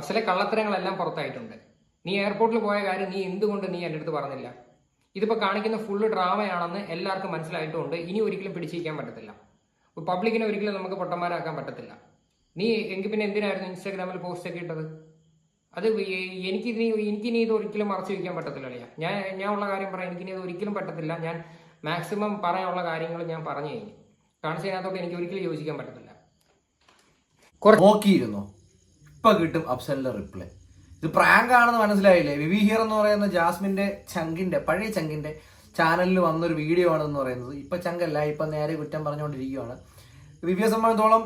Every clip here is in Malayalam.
അഫ്സലെ കള്ളത്തരങ്ങളെല്ലാം പുറത്തായിട്ടുണ്ട്. നീ എയർപോർട്ടിൽ പോയ കാര്യം നീ എന്തുകൊണ്ട് നീ എന്റെ അടുത്ത് പറഞ്ഞില്ല? ഇതിപ്പോൾ കാണിക്കുന്ന ഫുള്ള് ഡ്രാമയാണെന്ന് എല്ലാവർക്കും മനസ്സിലായിട്ടുണ്ട് ഇനി ഒരിക്കലും പിടിച്ചിരിക്കാൻ പറ്റത്തില്ല. പബ്ലിക്കിനെ ഒരിക്കലും നമുക്ക് പൊട്ടന്മാരാക്കാൻ പറ്റത്തില്ല. നീ എങ്കിൽ പിന്നെ എന്തിനായിരുന്നു ഇൻസ്റ്റാഗ്രാമിൽ പോസ്റ്റ് ഒക്കെ ഇട്ടത്? അത് എനിക്ക് നീ എനിക്ക് ഇനി ഇത് ഒരിക്കലും മറച്ചു വയ്ക്കാൻ പറ്റത്തില്ല ഞാൻ ഞാൻ ഉള്ള കാര്യം പറയാം എനിക്ക് ഇനി ഇത് ഒരിക്കലും പറ്റത്തില്ല. ഞാൻ മാക്സിമം പറയാനുള്ള കാര്യങ്ങൾ ഞാൻ പറഞ്ഞു കഴിഞ്ഞു. കാണിച്ചതിനകത്തോട്ട് എനിക്ക് ഒരിക്കലും യോജിക്കാൻ പറ്റത്തില്ല. നോക്കിയിരുന്നു? ഇപ്പൊ കിട്ടും അഫ്സലിന്റെ റിപ്ലൈ ഇത് പ്രാങ്ക് ആണെന്ന് മനസ്സിലായില്ലേ? വിവി ഹിയർ എന്ന് പറയുന്ന ജാസ്മിന്റെ ചങ്കിന്റെ പഴയ ചങ്കിന്റെ ചാനലിൽ വന്നൊരു വീഡിയോ ആണെന്ന് പറയുന്നത്. ഇപ്പൊ ചങ്കല്ല ഇപ്പൊ നേരെ കുറ്റം പറഞ്ഞുകൊണ്ടിരിക്കുകയാണ് വിവിയെ സംബന്ധിച്ചോളം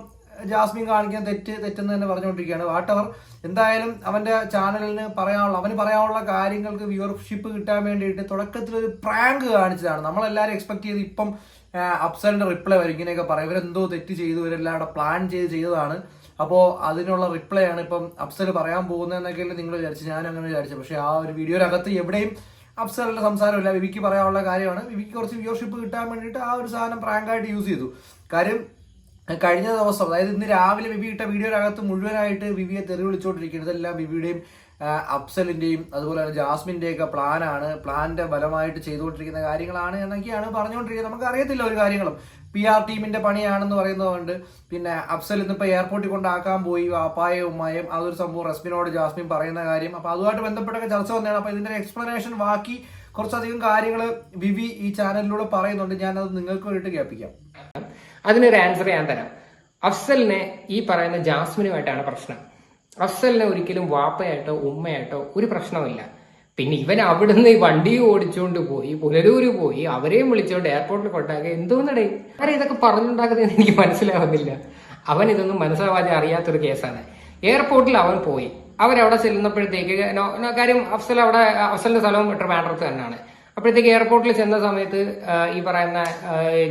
ജാസ്മിൻ കാണിക്കാൻ തെറ്റ് തെറ്റെന്ന് തന്നെ പറഞ്ഞുകൊണ്ടിരിക്കുകയാണ്. വാട്ടവർ എന്തായാലും അവന്റെ ചാനലിന് പറയാനുള്ള അവന് പറയാനുള്ള കാര്യങ്ങൾക്ക് വ്യൂവർഷിപ്പ് കിട്ടാൻ വേണ്ടിയിട്ട് തുടക്കത്തിൽ ഒരു പ്രാങ്ക് കാണിച്ചതാണ്. നമ്മളെല്ലാവരും എക്സ്പെക്ട് ചെയ്ത് ഇപ്പം അപ്സലിന്റെ റിപ്ലൈ വരും. ഇങ്ങനെയൊക്കെ പറയും. ഇവരെന്തോ തെറ്റ് ചെയ്തു ഇവരെല്ലാം അവിടെ പ്ലാൻ ചെയ്ത് ചെയ്തതാണ്. അപ്പോൾ അതിനുള്ള റിപ്ലൈ ആണ് ഇപ്പം അഫ്സൽ പറയാൻ പോകുന്നതെന്നൊക്കെയല്ലേ നിങ്ങൾ വിചാരിച്ചു ഞാൻ അങ്ങനെ വിചാരിച്ചു പക്ഷേ ആ ഒരു വീഡിയോയിലകത്ത് എവിടെയും അഫ്സലിന്റെ സംസാരമില്ല. വിവിക്ക് പറയാനുള്ള കാര്യമാണ്. വിവിക്ക് കുറച്ച് വ്യൂവർഷിപ്പ് കിട്ടാൻ വേണ്ടിയിട്ട് ആ ഒരു സാധനം പ്രാങ്കായിട്ട് യൂസ് ചെയ്തു. കാര്യം കഴിഞ്ഞ ദിവസം അതായത് ഇന്ന് രാവിലെ വിവി ഇട്ട വീഡിയോയിനകത്ത് മുഴുവനായിട്ട് വിവിയെ തെറി വിളിച്ചുകൊണ്ടിരിക്കുന്നത് ഇതെല്ലാം വിവിയുടെയും അഫ്സലിന്റെയും അതുപോലെ തന്നെ ജാസ്മിന്റെയൊക്കെ പ്ലാനാണ് പ്ലാന്റെ ബലമായിട്ട് ചെയ്തുകൊണ്ടിരിക്കുന്ന കാര്യങ്ങളാണ് എന്നൊക്കെയാണ് പറഞ്ഞുകൊണ്ടിരിക്കുന്നത്. നമുക്ക് അറിയത്തില്ല ഒരു കാര്യങ്ങളും. പി ആർ ടീമിന്റെ പണിയാണെന്ന് പറയുന്നതുകൊണ്ട് പിന്നെ അഫ്സൽ ഇന്നിപ്പോൾ എയർപോർട്ടിൽ കൊണ്ടാക്കാൻ പോയി വാപ്പായ ഉമ്മായും. അതൊരു സംഭവം റസ്മിനോട് ജാസ്മിൻ പറയുന്ന കാര്യം. അപ്പൊ അതുമായിട്ട് ബന്ധപ്പെട്ടൊക്കെ ചർച്ച വന്നതാണ്. അപ്പൊ ഇതിന്റെ എക്സ്പ്ലനേഷൻ ബാക്കി കുറച്ചധികം കാര്യങ്ങൾ വിവി ഈ ചാനലിലൂടെ പറയുന്നുണ്ട്. ഞാനത് നിങ്ങൾക്ക് വേണ്ടിയിട്ട് കേൾപ്പിക്കാം. അതിനൊരു ആൻസർ ഞാൻ തരാം. അഫ്സലിനെ ഈ പറയുന്ന ജാസ്മിനുമായിട്ടാണ് പ്രശ്നം. അഫ്സലിനെ ഒരിക്കലും വാപ്പയായിട്ടോ ഉമ്മയായിട്ടോ ഒരു പ്രശ്നമില്ല പിന്നെ ഇവൻ അവിടുന്ന് വണ്ടി ഓടിച്ചുകൊണ്ട് പോയി പുനലൂര് പോയി അവരെയും വിളിച്ചോണ്ട് എയർപോർട്ടിൽ കൊണ്ടാക്കുക എന്തോന്നടേ? ആരെ ഇതൊക്കെ പറഞ്ഞുണ്ടാക്കുന്നതെന്ന് എനിക്ക് മനസ്സിലാവുന്നില്ല. അവൻ ഇതൊന്നും മനസ്സിലാവാതെ അറിയാത്തൊരു കേസാണ്. എയർപോർട്ടിൽ അവൻ പോയി. അവരവിടെ ചെല്ലുന്നപ്പോഴത്തേക്ക് കാര്യം അഫ്സൽ അവിടെ അഫ്സലിന്റെ സ്ഥലവും ട്രിവാൻഡ്രത്ത് തന്നെയാണ്. അപ്പോഴത്തേക്ക് എയർപോർട്ടിൽ ചെന്ന സമയത്ത് ഈ പറയുന്ന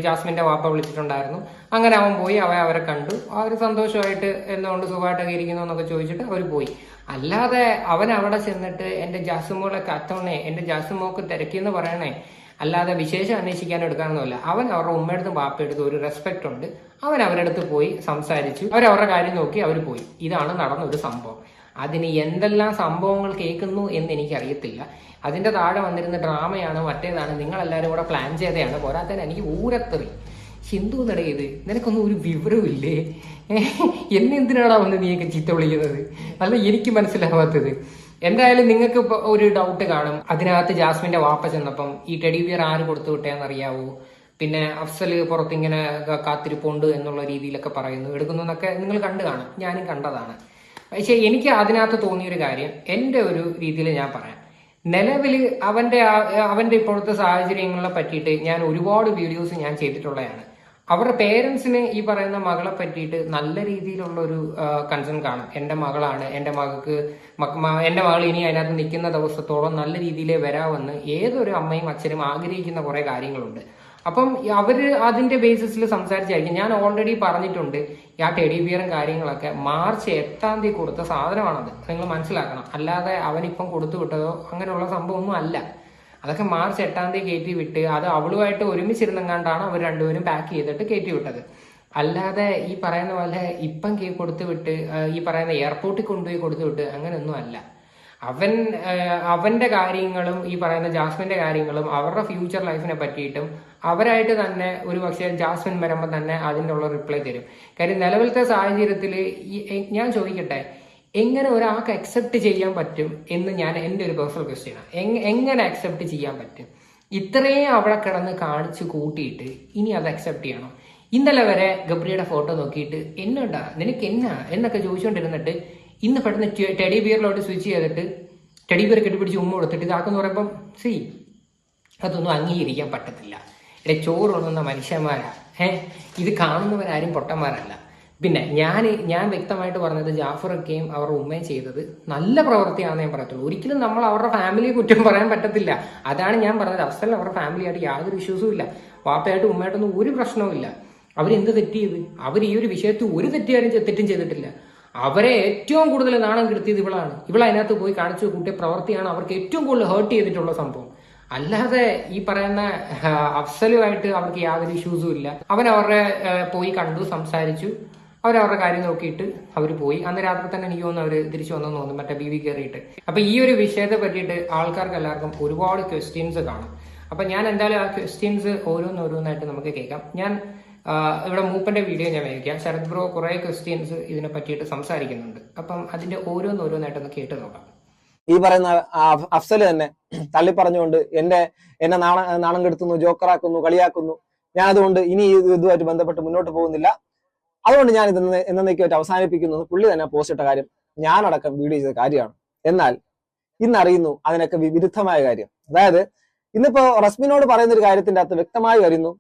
ജാസ്മിന്റെ വാപ്പ വിളിച്ചിട്ടുണ്ടായിരുന്നു. അങ്ങനെ അവൻ പോയി അവൻ അവരെ കണ്ടു. അവർ സന്തോഷമായിട്ട് എന്തുകൊണ്ട് സുഖമായിട്ടൊക്കെ ഇരിക്കുന്നു എന്നൊക്കെ ചോദിച്ചിട്ട് അവർ പോയി. അല്ലാതെ അവൻ അവിടെ ചെന്നിട്ട് എന്റെ ജാസുമോളെ കത്തോണേ എന്റെ ജാസുമോക്ക് തിരക്കിന്ന് പറയണേ. അല്ലാതെ വിശേഷം അന്വേഷിക്കാൻ എടുക്കാനൊന്നുമില്ല. അവൻ അവരുടെ ഉമ്മയടുത്തും ബാപ്പയെടുത്തും ഒരു റെസ്പെക്ട് ഉണ്ട്. അവൻ അവരുടെ അടുത്ത് പോയി സംസാരിച്ചു. അവർ അവരുടെ കാര്യം നോക്കി അവർ പോയി. ഇതാണ് നടന്ന ഒരു സംഭവം. അതിന് എന്തെല്ലാം സംഭവങ്ങൾ കേൾക്കുന്നു എന്ന് എനിക്കറിയത്തില്ല. അതിന്റെ താഴെ വന്നിരുന്ന ഡ്രാമയാണ് മറ്റേതാണ്. നിങ്ങളെല്ലാവരും കൂടെ പ്ലാൻ ചെയ്തതാണ്. പോരാത്തതിന് എനിക്ക് ഊരത്തെറി. ഹിന്ദു നടയത് നിനക്കൊന്നും ഒരു വിവരമില്ലേ എന്നെ എന്തിനാടാ വന്ന് നീയൊക്കെ ചീത്ത വിളിക്കുന്നത്? അല്ല എനിക്ക് മനസ്സിലാവാത്തത്. എന്തായാലും നിങ്ങൾക്ക് ഒരു ഡൗട്ട് കാണും. അതിനകത്ത് ജാസ്മിന്റെ വാപ്പ ചെന്നപ്പം ഈ ടെഡി ബിയർ ആര് കൊടുത്തു വിട്ടേന്ന് അറിയാവോ പിന്നെ അഫ്സൽ പുറത്തിങ്ങനെ കാത്തിരിപ്പുണ്ട് എന്നുള്ള രീതിയിലൊക്കെ പറയുന്നു. എടുക്കുന്നു എന്നൊക്കെ നിങ്ങൾ കണ്ടു കാണും. ഞാനും കണ്ടതാണ്. പക്ഷേ എനിക്ക് അതിനകത്ത് തോന്നിയൊരു കാര്യം. എന്റെ ഒരു രീതിയിൽ ഞാൻ പറയാം. നിലവിൽ അവന്റെ അവന്റെ ഇപ്പോഴത്തെ സാഹചര്യങ്ങളെ പറ്റിയിട്ട് ഞാൻ ഒരുപാട് വീഡിയോസ് ഞാൻ ചെയ്തിട്ടുള്ളതാണ്. അവരുടെ പേരൻസിന് ഈ പറയുന്ന മകളെ പറ്റിയിട്ട് നല്ല രീതിയിലുള്ള ഒരു കൺസേൺ കാണും. എന്റെ മകളാണ് എന്റെ മകൾക്ക് എന്റെ മകൾ ഇനി അതിനകത്ത് നിൽക്കുന്ന ദിവസത്തോളം നല്ല രീതിയിലേ വരാമെന്ന് ഏതൊരു അമ്മയും അച്ഛനും ആഗ്രഹിക്കുന്ന കുറേ കാര്യങ്ങളുണ്ട്. അപ്പം അവർ അതിന്റെ ബേസിസിൽ സംസാരിച്ചായിരിക്കും. ഞാൻ ഓൾറെഡി പറഞ്ഞിട്ടുണ്ട് ആ ടെഡി ബിയറും കാര്യങ്ങളൊക്കെ മാർച്ച് എട്ടാം തീയതി കൊടുത്ത സാധനമാണത്. നിങ്ങൾ മനസ്സിലാക്കണം. അല്ലാതെ അവനിപ്പം കൊടുത്തു വിട്ടതോ അങ്ങനെയുള്ള സംഭവമൊന്നും അല്ല. അതൊക്കെ മാർച്ച് എട്ടാം തീയതി കയറ്റി വിട്ട് അത് അവളുമായിട്ട് ഒരുമിച്ചിരുന്നെങ്ങാണ്ടാണ് അവർ രണ്ടുപേരും പാക്ക് ചെയ്തിട്ട് കയറ്റി വിട്ടത്. അല്ലാതെ ഈ പറയുന്ന പോലെ ഇപ്പം കേ കൊടുത്തു വിട്ട് ഈ പറയുന്ന എയർപോർട്ടിൽ കൊണ്ടുപോയി കൊടുത്തു വിട്ട് അങ്ങനെയൊന്നും അല്ല. അവൻ അവന്റെ കാര്യങ്ങളും ഈ പറയുന്ന ജാസ്മിന്റെ കാര്യങ്ങളും അവരുടെ ഫ്യൂച്ചർ ലൈഫിനെ പറ്റിയിട്ടും അവരായിട്ട് തന്നെ ഒരു പക്ഷേ ജാസ്മിൻ വരുമ്പോൾ തന്നെ അതിന്റെ ഉള്ള റിപ്ലൈ തരും. കാര്യം നിലവിലത്തെ സാഹചര്യത്തിൽ ഞാൻ ചോദിക്കട്ടെ എങ്ങനെ ഒരാൾക്ക് അക്സെപ്റ്റ് ചെയ്യാൻ പറ്റും എന്ന് ഞാൻ എന്റെ ഒരു പേഴ്സണൽ ക്വസ്റ്റ്യനാണ് എങ്ങനെ അക്സെപ്റ്റ് ചെയ്യാൻ പറ്റും? ഇത്രയും അവിടെ കിടന്ന് കാണിച്ചു കൂട്ടിയിട്ട് ഇനി അത് അക്സെപ്റ്റ് ചെയ്യണം? ഇന്നലെ വരെ ഗബ്രിയുടെ ഫോട്ടോ നോക്കിയിട്ട് എന്നുണ്ടാ നിനക്ക് എന്നാ? എന്നൊക്കെ ചോദിച്ചുകൊണ്ടിരുന്നിട്ട് ഇന്ന് പെട്ടെന്ന് ടെഡി ബിയറിലോട്ട് സ്വിച്ച് ചെയ്തിട്ട് ടെഡി ബിയർ കെട്ടിപ്പിടിച്ച് ഉമ്മ കൊടുത്തിട്ട് ഇതാക്കെന്ന് പറയുമ്പം സി അതൊന്നും അംഗീകരിക്കാൻ പറ്റത്തില്ല. ഇവിടെ ചോറുണ്ണുന്ന മനുഷ്യന്മാരാ. ഏഹ് ഇത് കാണുന്നവരാരും പൊട്ടന്മാരല്ല. പിന്നെ ഞാൻ ഞാൻ വ്യക്തമായിട്ട് പറഞ്ഞത് ജാഫറൊക്കെയും അവരുടെ ഉമ്മയും ചെയ്തത് നല്ല പ്രവൃത്തിയാണെന്ന് ഞാൻ പറയത്തുള്ളൂ. ഒരിക്കലും നമ്മൾ അവരുടെ ഫാമിലിയെ കുറ്റം പറയാൻ പറ്റത്തില്ല. അതാണ് ഞാൻ പറഞ്ഞത്. അഫ്സൽ അവരുടെ ഫാമിലിയായിട്ട് യാതൊരു ഇഷ്യൂസും ഇല്ല. വാപ്പയായിട്ട് ഉമ്മയായിട്ടൊന്നും ഒരു പ്രശ്നവുമില്ല അവരെന്ത് തെറ്റ് ചെയ്ത്? അവർ ഈ ഒരു വിഷയത്തിൽ ഒരു തെറ്റുകാരും തെറ്റും ചെയ്തിട്ടില്ല. അവരെ ഏറ്റവും കൂടുതൽ നാണം കെടുത്തിയത് ഇവളാണ്. ഇവൾ അതിനകത്ത് പോയി കാണിച്ചു കൂട്ടിയ പ്രവൃത്തിയാണ് അവർക്ക് ഏറ്റവും കൂടുതൽ ഹേർട്ട് ചെയ്തിട്ടുള്ള സംഭവം. അല്ലാതെ ഈ പറയുന്ന അഫ്സലുമായിട്ട് അവർക്ക് യാതൊരു ഇഷ്യൂസും ഇല്ല. അവൻ അവരുടെ പോയി കണ്ടു സംസാരിച്ചു. അവരവരുടെ കാര്യം നോക്കിയിട്ട് അവർ പോയി. അന്ന് രാത്രി തന്നെ എനിക്ക് തോന്നുന്നു അവർ തിരിച്ചു വന്നെന്ന് തോന്നുന്നു മറ്റേ ബി വി കയറിയിട്ട് അപ്പൊ ഈ ഒരു വിഷയത്തെ പറ്റിയിട്ട് ആൾക്കാർക്ക് എല്ലാവർക്കും ഒരുപാട് ക്വസ്റ്റ്യൻസ് കാണും. അപ്പൊ ഞാൻ എന്തായാലും ആ ക്വസ്റ്റ്യൻസ് ഓരോന്നോരോന്നായിട്ട് നമുക്ക് കേൾക്കാം. ഞാൻ ഇവിടെ മൂപ്പന്റെ വീഡിയോ ഞാൻ വയ്ക്കാം ശരത് ബ്രോ കുറെ ക്വസ്റ്റ്യൻസ് ഇതിനെ പറ്റിയിട്ട് സംസാരിക്കുന്നുണ്ട്. അപ്പം അതിന്റെ ഓരോന്നോരോന്നായിട്ട് ഓരോന്നോരോന്നായിട്ടൊന്ന് കേട്ട് നോക്കാം. ഈ പറയുന്ന അഫ്സൽ തന്നെ തള്ളി പറഞ്ഞുകൊണ്ട് എന്റെ എന്നെ നാണ കെടുത്തുന്നു ജോക്കറാക്കുന്നു കളിയാക്കുന്നു. ഞാൻ അതുകൊണ്ട് ഇനി ഇത് ഇതുമായിട്ട് ബന്ധപ്പെട്ട് മുന്നോട്ട് പോകുന്നില്ല. അതുകൊണ്ട് ഞാൻ ഇത് എന്നേക്കുമായിട്ട് അവസാനിപ്പിക്കുന്നു. പുള്ളി തന്നെ പോസ്റ്റ് ഇട്ട കാര്യം ഞാനടക്കം വീഡിയോ ചെയ്ത കാര്യമാണ്. എന്നാൽ ഇന്നറിയുന്നു അതിനൊക്കെ വിരുദ്ധമായ കാര്യം. അതായത് ഇന്നിപ്പോ റസ്മിനോട് പറയുന്ന ഒരു കാര്യത്തിന്റെ അകത്ത് വ്യക്തമായി വരുന്നു.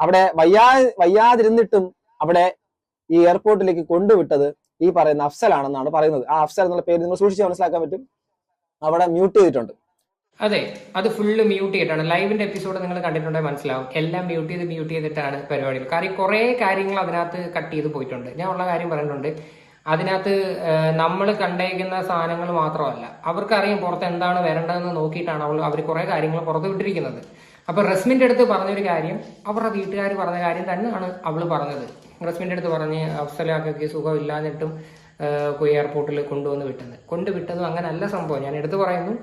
അവിടെ വയ്യാ വയ്യാതിരുന്നിട്ടും അവിടെ ഈ എയർപോർട്ടിലേക്ക് കൊണ്ടുവിട്ടത് ഈ പറയുന്ന അഫ്സൽ ആണെന്നാണ് പറയുന്നത്. ആ അഫ്സൽ എന്നുള്ള പേര് നിങ്ങൾ സൂക്ഷിച്ച് മനസ്സിലാക്കാൻ പറ്റും. അവിടെ മ്യൂട്ട് ചെയ്തിട്ടുണ്ട്. അതെ അത് ഫുള്ള് മ്യൂട്ട് ചെയ്തിട്ടാണ്. ലൈവിന്റെ എപ്പിസോഡ് നിങ്ങൾ കണ്ടിട്ടുണ്ടെങ്കിൽ മനസ്സിലാവും. എല്ലാം മ്യൂട്ട് ചെയ്ത് മ്യൂട്ട് ചെയ്തിട്ടാണ് പരിപാടികൾ കാരണം കുറെ കാര്യങ്ങൾ അതിനകത്ത് കട്ട് ചെയ്ത് പോയിട്ടുണ്ട്. ഞാൻ ഉള്ള കാര്യം പറഞ്ഞിട്ടുണ്ട്. അതിനകത്ത് നമ്മൾ കണ്ടേക്കുന്ന സാധനങ്ങൾ മാത്രമല്ല. അവർക്കറിയാം പുറത്ത് എന്താണ് വരേണ്ടതെന്ന് നോക്കിയിട്ടാണ് അവൾ അവർ കുറെ കാര്യങ്ങൾ പുറത്ത് വിട്ടിരിക്കുന്നത്. അപ്പൊ റസ്മിന്റെ അടുത്ത് പറഞ്ഞൊരു കാര്യം അവരുടെ വീട്ടുകാർ പറഞ്ഞ കാര്യം തന്നെയാണ് അവൾ പറഞ്ഞത്. റസ്മിന്റെ അടുത്ത് പറഞ്ഞ് അഫ്സലാക്കൊക്കെ സുഖമില്ലാന്നിട്ടും എയർപോർട്ടിൽ കൊണ്ടുവന്ന് വിട്ടത്. കൊണ്ടുവിട്ടതും അങ്ങനെ അങ്ങനല്ല സംഭവം. ഞാൻ എടുത്തു പറയുന്നു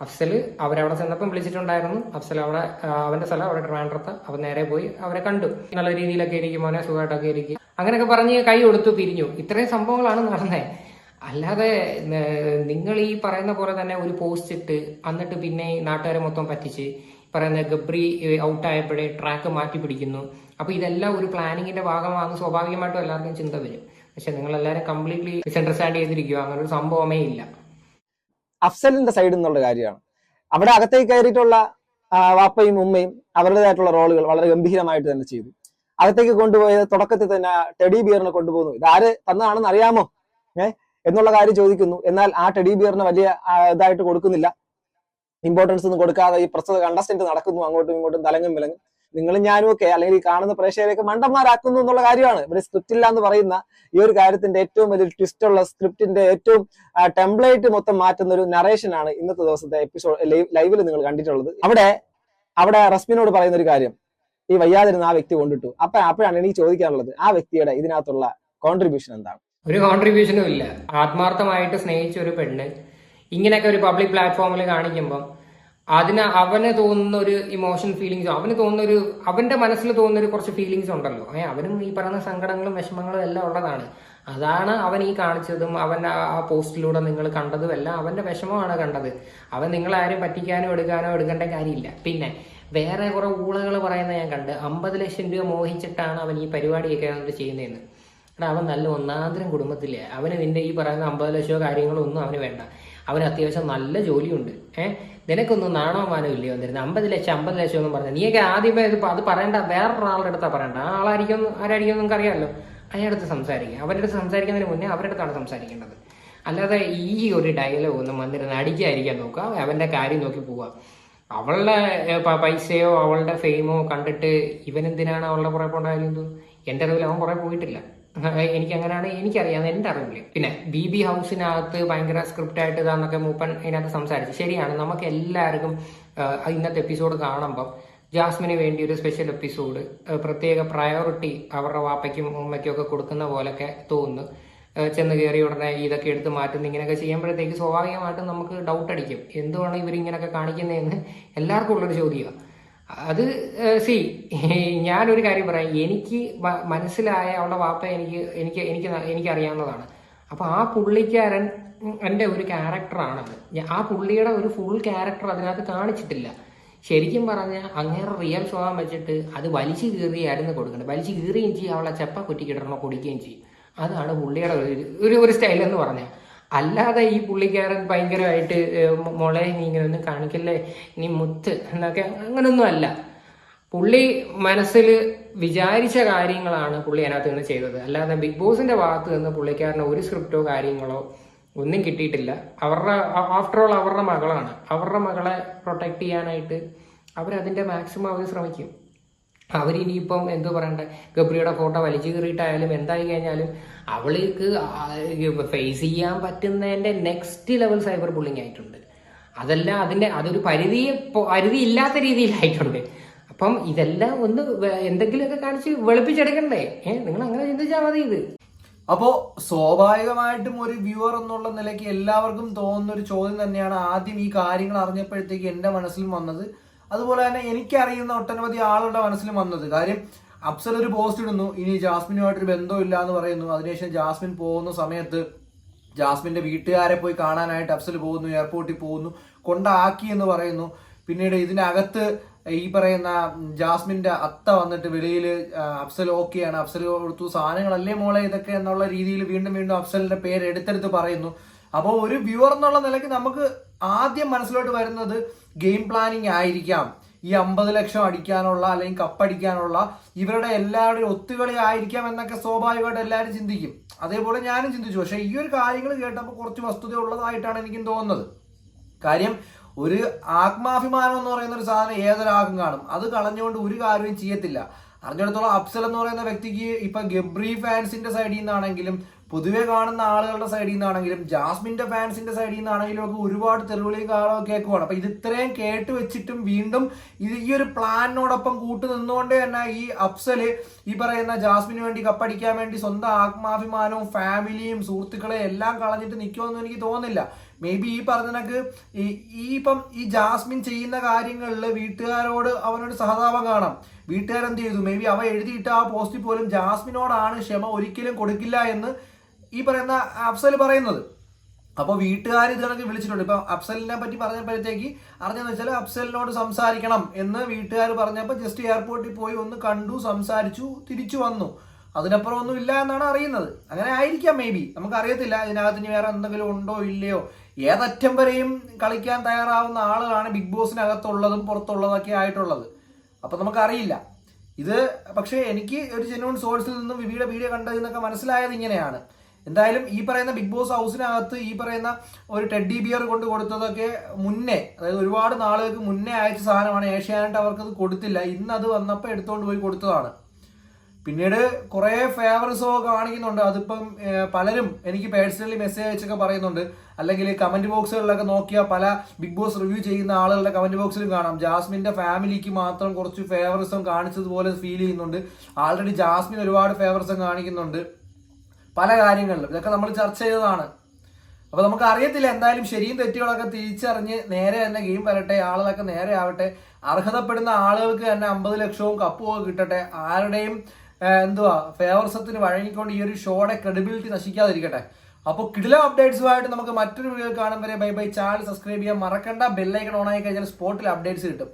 അഫ്സൽ അവരവിടെ ചെന്നപ്പം വിളിച്ചിട്ടുണ്ടായിരുന്നു. അഫ്സൽ അവിടെ അവന്റെ സ്ഥലം അവിടെ ട്രിവാൻഡ്രത്ത്. അവൻ നേരെ പോയി അവരെ കണ്ടു. നല്ല രീതിയിലൊക്കെ ഇരിക്കും മോനെ സുഖമായിട്ടൊക്കെ ഇരിക്കും. അങ്ങനെയൊക്കെ പറഞ്ഞ് കൈ കൊടുത്തു പിരിഞ്ഞു. ഇത്രയും സംഭവങ്ങളാണ് നടന്നത് അല്ലാതെ നിങ്ങൾ ഈ പറയുന്ന പോലെ തന്നെ ഒരു പോസ്റ്റ് ഇട്ട് എന്നിട്ട് പിന്നെ നാട്ടുകാരെ മൊത്തം പറ്റിച്ച് പറയുന്ന ഗബ്രി ഔട്ടായപ്പോഴേ ട്രാക്ക് മാറ്റി പിടിക്കുന്നു. അപ്പൊ ഇതെല്ലാം ഒരു പ്ലാനിങ്ങിന്റെ ഭാഗമാണെന്ന് സ്വാഭാവികമായിട്ടും എല്ലാവർക്കും ചിന്ത വരും. പക്ഷെ നിങ്ങൾ എല്ലാവരും കംപ്ലീറ്റ്ലി മിസ്അണ്ടർസ്റ്റാൻഡ് ചെയ്തിരിക്കുക അങ്ങനെ ഒരു സംഭവമേ ഇല്ല. അഫ്സലിന്റെ സൈഡിൽ നിന്നുള്ള കാര്യമാണ്. അവിടെ അകത്തേക്ക് കയറിയിട്ടുള്ള വാപ്പയും ഉമ്മയും അവരുടേതായിട്ടുള്ള റോളുകൾ വളരെ ഗംഭീരമായിട്ട് തന്നെ ചെയ്തു. അകത്തേക്ക് കൊണ്ടുപോയത് തുടക്കത്തിൽ തന്നെ ടെഡി ബിയറിനെ കൊണ്ടുപോകുന്നു. ഇത് ഇതാര് തന്നതാണെന്ന് അറിയാമോ? ഏ? എന്നുള്ള കാര്യം ചോദിക്കുന്നു. എന്നാൽ ആ ടെഡി ബിയറിന് വലിയ ഇതായിട്ട് കൊടുക്കുന്നില്ല. ഇമ്പോർട്ടൻസ് ഒന്നും കൊടുക്കാതെ ഈ പ്രസ്തുത കണ്ടസ്റ്റന്റ് നടക്കുന്നു. അങ്ങോട്ടും ഇങ്ങോട്ടും തലങ്ങും വിലങ്ങും. നിങ്ങളും ഞാനും ഒക്കെ അല്ലെങ്കിൽ ഈ കാണുന്ന പ്രേക്ഷകരെയൊക്കെ മണ്ടന്മാരാക്കുന്നു എന്നുള്ള കാര്യമാണ്. ഇവിടെ സ്ക്രിപ്റ്റ് ഇല്ല എന്ന് പറയുന്ന ഈ ഒരു കാര്യത്തിന്റെ ഏറ്റവും വലിയ ട്വിസ്റ്റ് ഉള്ള സ്ക്രിപ്റ്റിന്റെ ഏറ്റവും ടെംപ്ലേറ്റ് മൊത്തം മാറ്റുന്ന ഒരു നറേഷൻ ആണ് ഇന്നത്തെ ദിവസത്തെ എപ്പിസോഡ് ലൈവിൽ നിങ്ങൾ കണ്ടിട്ടുള്ളത്. അവിടെ അവിടെ റസ്മിനോട് പറയുന്ന ഒരു കാര്യം. ഈ വയ്യാതിരുന്ന ആ വ്യക്തി കൊണ്ടിട്ടു. അപ്പൊ അപ്പോഴാണ് എനിക്ക് ചോദിക്കാനുള്ളത്. ആ വ്യക്തിയുടെ ഇതിനകത്തുള്ള കോൺട്രിബ്യൂഷൻ എന്താണ്? ഒരു കോൺട്രിബ്യൂഷനും ഇല്ല. ആത്മാർത്ഥമായിട്ട് സ്നേഹിച്ച ഒരു പെണ്ണ് ഇങ്ങനെയൊക്കെ ഒരു പബ്ലിക് പ്ലാറ്റ്ഫോമിൽ കാണിക്കുമ്പോൾ അതിന് അവന് തോന്നുന്ന ഒരു ഇമോഷൻ ഫീലിങ്സ് അവന് തോന്നുന്ന ഒരു അവന്റെ മനസ്സിൽ തോന്നുന്ന ഒരു കുറച്ച് ഫീലിങ്സ് ഉണ്ടല്ലോ. ഏഹ് അവനും ഈ പറയുന്ന സങ്കടങ്ങളും വിഷമങ്ങളും എല്ലാം ഉള്ളതാണ്. അതാണ് അവൻ ഈ കാണിച്ചതും അവൻ ആ പോസ്റ്റിലൂടെ നിങ്ങൾ കണ്ടതും എല്ലാം അവന്റെ വിഷമമാണ് കണ്ടത്. അവൻ നിങ്ങൾ ആരും പറ്റിക്കാനോ എടുക്കാനോ എടുക്കേണ്ട കാര്യമില്ല. പിന്നെ വേറെ കുറെ ഊളകൾ പറയുന്ന ഞാൻ കണ്ട് അമ്പത് ലക്ഷം രൂപ മോഹിച്ചിട്ടാണ് അവൻ ഈ പരിപാടിയൊക്കെ ചെയ്യുന്നതെന്ന്. അവൻ നല്ല ഒന്നാന്തരം കുടുംബത്തിലെ അവന് നിന്റെ ഈ പറയുന്ന അമ്പത് ലക്ഷമോ കാര്യങ്ങളോ ഒന്നും അവന് വേണ്ട. അവന് അത്യാവശ്യം നല്ല ജോലിയുണ്ട്. ഏഹ് നിനക്കൊന്നും നാണോ മാനോ ഇല്ലയോ വന്നിരുന്നത് അമ്പത് ലക്ഷം അമ്പത് ലക്ഷം ഒന്നും പറഞ്ഞു. നീയൊക്കെ ആദ്യമേ ഇത് അത് പറയണ്ട. വേറൊരാളുടെ അടുത്താ പറയണ്ട. ആ ആളായിരിക്കും ആരായിരിക്കും നിങ്ങൾക്ക് അറിയാമല്ലോ അയാളുടെ അടുത്ത് സംസാരിക്കുക. അവരുടെ അടുത്ത് സംസാരിക്കുന്നതിന് മുന്നേ അവരുടെ അടുത്താണ് സംസാരിക്കേണ്ടത്. അല്ലാതെ ഈ ഒരു ഡയലോഗ് ഒന്നും വന്നിരുന്ന് അടിക്കാതിരിക്കാൻ നോക്കുക. അവന്റെ കാര്യം നോക്കി പോവുക. അവളുടെ പൈസയോ അവളുടെ ഫെയിമോ കണ്ടിട്ട് ഇവനെന്തിനാണ് അവളുടെ പുറകെ പോകേണ്ട കാര്യം എന്തോ? എന്റെ അറിവിൽ അവൻ പുറകെ പോയിട്ടില്ല. എനിക്ക് അങ്ങനെയാണ് എനിക്കറിയാം എന്റെ അറിവിൽ. പിന്നെ ബി ബി ഹൗസിനകത്ത് ഭയങ്കര സ്ക്രിപ്റ്റ് ആയിട്ട് ഇതാന്നൊക്കെ മൂപ്പൻ അതിനകത്ത് സംസാരിച്ചു. ശരിയാണ് നമുക്ക് എല്ലാവർക്കും ഇന്നത്തെ എപ്പിസോഡ് കാണുമ്പം ജാസ്മിന് വേണ്ടി ഒരു സ്പെഷ്യൽ എപ്പിസോഡ് പ്രത്യേക പ്രയോറിറ്റി അവരുടെ വാപ്പയ്ക്കും ഉമ്മയ്ക്കും ഒക്കെ കൊടുക്കുന്ന പോലൊക്കെ തോന്നുന്നു. ചെന്ന് കയറി ഉടനെ ഇതൊക്കെ എടുത്ത് മാറ്റുന്ന ഇങ്ങനെയൊക്കെ ചെയ്യുമ്പോഴത്തേക്ക് സ്വാഭാവികമായിട്ടും നമുക്ക് ഡൗട്ട് അടിക്കും. എന്തുവാണ് ഇവരിങ്ങനെയൊക്കെ കാണിക്കുന്നതെന്ന് എല്ലാവർക്കും ഉള്ളൊരു ചോദ്യമാണ് അത് സി ഞാനൊരു കാര്യം പറയാം. എനിക്ക് മനസ്സിലായ അവളുടെ വാപ്പ എനിക്ക് എനിക്ക് എനിക്ക് എനിക്കറിയാവുന്നതാണ്. അപ്പം ആ പുള്ളിക്കാരൻ എന്റെ ഒരു ക്യാരക്ടറാണത്. ആ പുള്ളിയുടെ ഒരു ഫുൾ ക്യാരക്ടർ അതിനകത്ത് കാണിച്ചിട്ടില്ല. ശരിക്കും പറഞ്ഞാൽ അങ്ങേറെ റിയൽ സ്വഭാവം വെച്ചിട്ട് അത് വലിച്ചു കീറിയായിരുന്നു കൊടുക്കുന്നത്. വലിച്ചു കീറുകയും ചെയ്യും അവളെ ചെപ്പ കുറ്റിക്കിടണോ കുടിക്കുകയും ചെയ്യും. അതാണ് പുള്ളിയുടെ ഒരു ഒരു സ്റ്റൈൽ എന്ന് പറഞ്ഞാൽ അല്ലാതെ ഈ പുള്ളിക്കാരൻ ഭയങ്കരമായിട്ട് മോളെ നീ ഇങ്ങനെ ഒന്നും കാണിക്കല്ലേ? നീ മുത്ത് എന്നൊക്കെ അങ്ങനൊന്നും അല്ല. പുള്ളി മനസ്സിൽ വിചാരിച്ച കാര്യങ്ങളാണ് പുള്ളി അതിനകത്ത് നിന്ന് ചെയ്തത്. അല്ലാതെ ബിഗ് ബോസിന്റെ ഭാഗത്ത് നിന്ന് പുള്ളിക്കാരന് ഒരു സ്ക്രിപ്റ്റോ കാര്യങ്ങളോ ഒന്നും കിട്ടിയിട്ടില്ല. അവരുടെ ആഫ്റ്റർ ഓൾ അവരുടെ മകളാണ്. അവരുടെ മകളെ പ്രൊട്ടക്ട് ചെയ്യാനായിട്ട് അവരതിന്റെ മാക്സിമം അവർ ശ്രമിക്കും. അവരിനിയിപ്പം എന്തു പറയണ്ടേ? ഗബ്രിയുടെ ഫോട്ടോ വലിച്ചു കീറിയിട്ടായാലും എന്തായി കഴിഞ്ഞാലും അവൾക്ക് ഫേസ് ചെയ്യാൻ പറ്റുന്നതിന്റെ നെക്സ്റ്റ് ലെവൽ സൈബർ ബുള്ളിങ് ആയിട്ടുണ്ട്. അതല്ല അതിന്റെ അതൊരു പരിധി പരിധി ഇല്ലാത്ത രീതിയിലായിട്ടുണ്ട്. അപ്പം ഇതെല്ലാം ഒന്ന് എന്തെങ്കിലുമൊക്കെ കാണിച്ച് വെളുപ്പിച്ചെടുക്കണ്ടേ? ഏഹ് നിങ്ങൾ അങ്ങനെ ചിന്തിച്ചാൽ മതി ഇത്. അപ്പോൾ സ്വാഭാവികമായിട്ടും ഒരു വ്യൂവർ എന്നുള്ള നിലയ്ക്ക് എല്ലാവർക്കും തോന്നുന്ന ഒരു ചോദ്യം തന്നെയാണ് ആദ്യം ഈ കാര്യങ്ങൾ അറിഞ്ഞപ്പോഴത്തേക്ക് എന്റെ മനസ്സിലും വന്നത്. അതുപോലെ തന്നെ എനിക്കറിയുന്ന ഒട്ടനവധി ആളുടെ മനസ്സിൽ വന്നത്. കാര്യം അഫ്സൽ ഒരു പോസ്റ്റ് ഇടുന്നു. ഇനി ജാസ്മിനുമായിട്ടൊരു ബന്ധമില്ല എന്ന് പറയുന്നു. അതിനുശേഷം ജാസ്മിൻ പോകുന്ന സമയത്ത് ജാസ്മിന്റെ വീട്ടുകാരെ പോയി കാണാനായിട്ട് അഫ്സൽ പോകുന്നു എയർപോർട്ടിൽ പോകുന്നു കൊണ്ടാക്കി എന്ന് പറയുന്നു. പിന്നീട് ഇതിനകത്ത് ഈ പറയുന്ന ജാസ്മിന്റെ അത്ത വന്നിട്ട് വെളിയിൽ അഫ്സൽ ഓക്കെയാണ് അഫ്സൽ കൊടുത്തു. സാധനങ്ങളല്ലേ മോളെ ഇതൊക്കെ എന്നുള്ള രീതിയിൽ വീണ്ടും വീണ്ടും അഫ്സലിന്റെ പേര് എടുത്തെടുത്ത് പറയുന്നു. അപ്പോൾ ഒരു വ്യൂവർ എന്നുള്ള നിലയ്ക്ക് നമുക്ക് ആദ്യം മനസ്സിലോട്ട് വരുന്നത് ഗെയിം പ്ലാനിങ് ആയിരിക്കാം. ഈ അമ്പത് ലക്ഷം അടിക്കാനുള്ള അല്ലെങ്കിൽ കപ്പടിക്കാനുള്ള ഇവരുടെ എല്ലാവരുടെയും ഒത്തുകളി ആയിരിക്കാം എന്നൊക്കെ സ്വാഭാവികമായിട്ട് എല്ലാവരും ചിന്തിക്കും. അതേപോലെ ഞാനും ചിന്തിച്ചു. പക്ഷേ ഈ ഒരു കാര്യങ്ങൾ കേട്ടപ്പോൾ കുറച്ച് വസ്തുത ഉള്ളതായിട്ടാണ് എനിക്കും തോന്നുന്നത്. കാര്യം ഒരു ആത്മാഭിമാനം എന്ന് പറയുന്ന ഒരു സാധനം ഏതൊരാൾക്കും കാണും. അത് കളഞ്ഞുകൊണ്ട് ഒരു കാര്യവും ചെയ്യത്തില്ല. അറിഞ്ഞിടത്തോളം അഫ്സൽ എന്ന് പറയുന്ന വ്യക്തിക്ക് ഇപ്പൊ ഗബ്രി ഫാൻസിന്റെ സൈഡിൽ നിന്നാണെങ്കിലും പൊതുവെ കാണുന്ന ആളുകളുടെ സൈഡിൽ നിന്നാണെങ്കിലും ജാസ്മിന്റെ ഫാൻസിന്റെ സൈഡിൽ നിന്നാണെങ്കിലും ഒക്കെ ഒരുപാട് തെരുവിളിയും കാളവും കേൾക്കുവാണ്. അപ്പൊ ഇത് ഇത്രയും കേട്ട് വെച്ചിട്ടും വീണ്ടും ഇത് ഈ ഒരു പ്ലാനിനോടൊപ്പം കൂട്ടു നിന്നുകൊണ്ട് തന്നെ ഈ അഫ്സൽ ഈ പറയുന്ന ജാസ്മിന് വേണ്ടി കപ്പടിക്കാൻ വേണ്ടി സ്വന്തം ആത്മാഭിമാനവും ഫാമിലിയും സുഹൃത്തുക്കളെ എല്ലാം കളഞ്ഞിട്ട് നിൽക്കുമെന്ന് എനിക്ക് തോന്നുന്നില്ല. മേ ബി ഈ പറഞ്ഞനക്ക് ഈ ഇപ്പം ഈ ജാസ്മിൻ ചെയ്യുന്ന കാര്യങ്ങളിൽ വീട്ടുകാരോട് അവനോട് സഹതാപം കാണാം. വീട്ടുകാരെന്ത് ചെയ്തു മേ ബി അവ എഴുതിയിട്ട് ആ പോസ്റ്റിൽ പോലും ജാസ്മിനോടാണ് ക്ഷമ ഒരിക്കലും കൊടുക്കില്ല എന്ന് ഈ പറയുന്ന അഫ്സൽ പറയുന്നത്. അപ്പോൾ വീട്ടുകാർ ഇത് കണക്ക് വിളിച്ചിട്ടുണ്ട്. ഇപ്പൊ അഫ്സലിനെ പറ്റി പറഞ്ഞപ്പോഴത്തേക്ക് അറിഞ്ഞെന്ന് വെച്ചാൽ അഫ്സലിനോട് സംസാരിക്കണം എന്ന് വീട്ടുകാർ പറഞ്ഞപ്പോൾ ജസ്റ്റ് എയർപോർട്ടിൽ പോയി ഒന്ന് കണ്ടു സംസാരിച്ചു തിരിച്ചു വന്നു. അതിനപ്പുറം ഒന്നും ഇല്ല എന്നാണ് അറിയുന്നത്. അങ്ങനെ ആയിരിക്കാം മേ ബി നമുക്ക് അറിയത്തില്ല ഇതിനകത്ത് ഇനി വേറെ എന്തെങ്കിലും ഉണ്ടോ ഇല്ലയോ. ഏതറ്റം വരെയും കളിക്കാൻ തയ്യാറാവുന്ന ആളുകളാണ് ബിഗ് ബോസിനകത്തുള്ളതും പുറത്തുള്ളതൊക്കെ ആയിട്ടുള്ളത്. അപ്പൊ നമുക്കറിയില്ല. ഇത് പക്ഷേ എനിക്ക് ഒരു ജെന്യൂൺ സോഴ്സിൽ നിന്നും വിവിയുടെ വീഡിയോ കണ്ടതിൽ നിന്നൊക്കെ മനസ്സിലായത് ഇങ്ങനെയാണ്. എന്തായാലും ഈ പറയുന്ന ബിഗ് ബോസ് ഹൗസിനകത്ത് ഈ പറയുന്ന ഒരു ടെഡി ബിയർ കൊണ്ട് കൊടുത്തതൊക്കെ മുന്നേ അതായത് ഒരുപാട് നാളുകൾക്ക് മുന്നേ അയച്ച സാധനമാണ്. ഏഷ്യാനെട്ട് അവർക്കത് കൊടുത്തില്ല. ഇന്ന് അത് വന്നപ്പോൾ എടുത്തുകൊണ്ട് പോയി കൊടുത്തതാണ്. പിന്നീട് കുറെ ഫേവറസോ കാണിക്കുന്നുണ്ട്. അതിപ്പം പലരും എനിക്ക് പേഴ്സണലി മെസ്സേജ് അയച്ചൊക്കെ പറയുന്നുണ്ട്. അല്ലെങ്കിൽ കമന്റ് ബോക്സുകളിലൊക്കെ നോക്കിയാൽ പല ബിഗ് ബോസ് റിവ്യൂ ചെയ്യുന്ന ആളുകളുടെ കമന്റ് ബോക്സിലും കാണാം. ജാസ്മിന്റെ ഫാമിലിക്ക് മാത്രം കുറച്ച് ഫേവറിസം കാണിച്ചതുപോലെ ഫീൽ ചെയ്യുന്നുണ്ട്. ആൾറെഡി ജാസ്മിൻ ഒരുപാട് ഫേവറിസം കാണിക്കുന്നുണ്ട്. പല കാര്യങ്ങളിലും. ഇതൊക്കെ നമ്മൾ ചർച്ച ചെയ്തതാണ്. അപ്പൊ നമുക്ക് അറിയത്തില്ല എന്തായാലും ശരിയും തെറ്റുകളൊക്കെ തിരിച്ചറിഞ്ഞ് നേരെ തന്നെ ഗെയിം വരട്ടെ ആളുകളൊക്കെ നേരെ ആവട്ടെ. അർഹതപ്പെടുന്ന ആളുകൾക്ക് തന്നെ അമ്പത് ലക്ഷവും കപ്പും ഒക്കെ കിട്ടട്ടെ. ആരുടെയും എന്തുവാ ഫേവർസത്തിന് വഴങ്ങിക്കൊണ്ട് ഈ ഒരു ഷോയുടെ ക്രെഡിബിലിറ്റി നശിക്കാതിരിക്കട്ടെ. അപ്പോൾ കിടില അപ്ഡേറ്റ്സുമായിട്ട് നമുക്ക് മറ്റൊരു വീഡിയോ കാണും വരെ. ബൈ ബൈ ചാനൽ സബ്സ്ക്രൈബ് ചെയ്യാൻ മറക്കണ്ട. ബെല്ലൈക്കൺ ഓൺ ആയി കഴിഞ്ഞാൽ സ്പോട്ടിൽ അപ്ഡേറ്റ്സ് കിട്ടും.